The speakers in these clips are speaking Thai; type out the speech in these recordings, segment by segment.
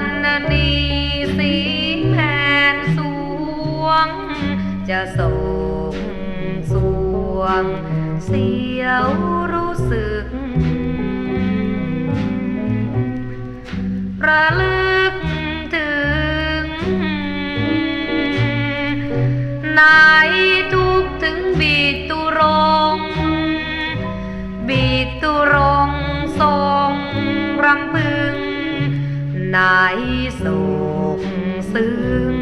นนีสีแผนสวง จะส่งสวง เสียวรู้สึก ระลึกถึงนาย ในโศกซึ้ง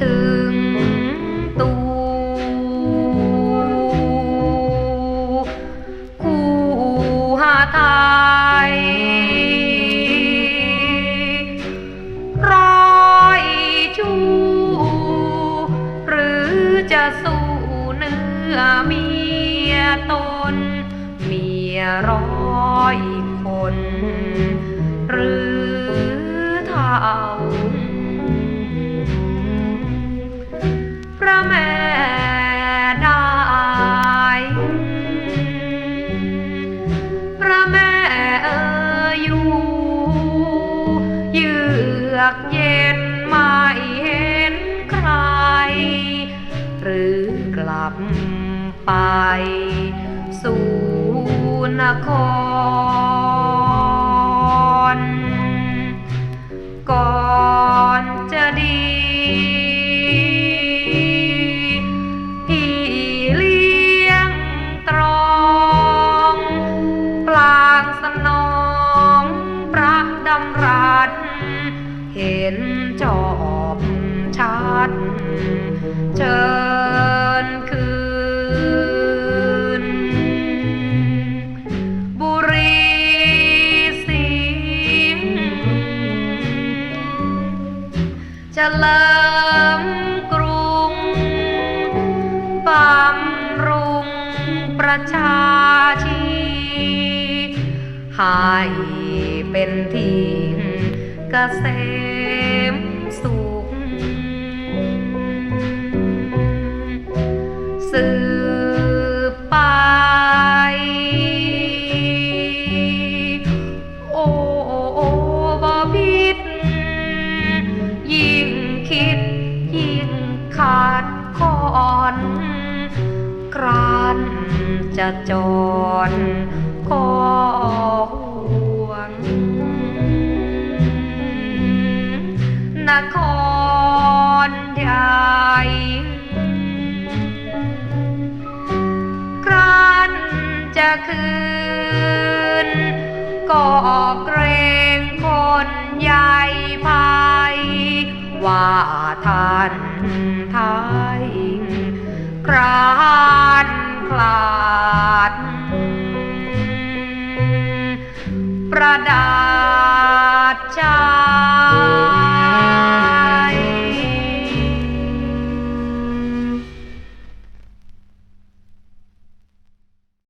ถึงตูคู่หาไทยร้อยชูหรือจะสู้เนื้อเมียตนเมียร้อย ไป สู่นคร ก่อนจะดีพี่เลี้ยงตรองปลางสนองพระดำรัสเห็นจอบชัดเชิญ เฉลิมกรุงบำรุงประชาชีให้เป็นที่เกษมสุขสืบ จะจรขอห่วง นครใหญ่ครั้นจะคืน ก็เกรงคนใหญ่ภายว่าท่านไทยคราน คลาด ประดาษจา